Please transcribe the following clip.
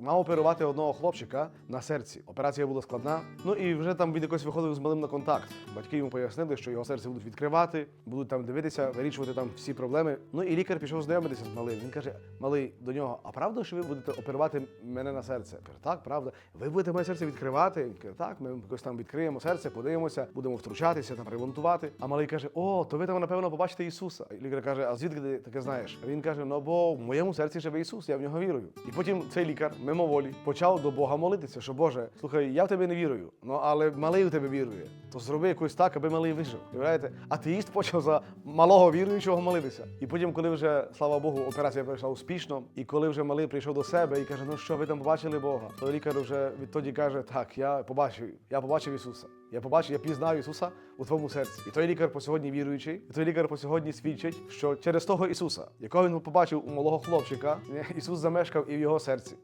Мав оперувати одного хлопчика на серці. Операція була складна. Ну і вже там він якось виходив з малим на контакт. Батьки йому пояснили, що його серце будуть відкривати, будуть там дивитися, вирішувати там всі проблеми. Ну і лікар пішов знайомитися з малим. Він каже: Малий до нього, а правда, що ви будете оперувати мене на серце? Я кажу, так, правда. Ви будете моє серце відкривати? Він каже, так, ми якось там відкриємо серце, подивимося, будемо втручатися, там ремонтувати. А малий каже: О, то ви там напевно побачите Ісуса. І лікар каже: А звідки ти таке знаєш? А він каже: Ну бо в моєму серці живе Ісус, я в нього вірую. І потім цей лікар мимоволі почав до Бога молитися, що Боже, слухай, я в тебе не вірую, ну але малий в тебе вірує. То зроби якось так, аби малий вижив. Уявляєте? Атеїст почав за малого віруючого молитися. І потім, коли вже слава Богу, операція пройшла успішно, і коли вже малий прийшов до себе і каже: Ну що ви там побачили Бога? То лікар вже відтоді каже: Так, я побачив, я побачив Ісуса. Я побачив, я пізнав Ісуса у твоєму серці. І той лікар по сьогодні віруючий, і той лікар по сьогодні свідчить, що через того Ісуса, якого він побачив у малого хлопчика, Ісус замешкав і в його серці.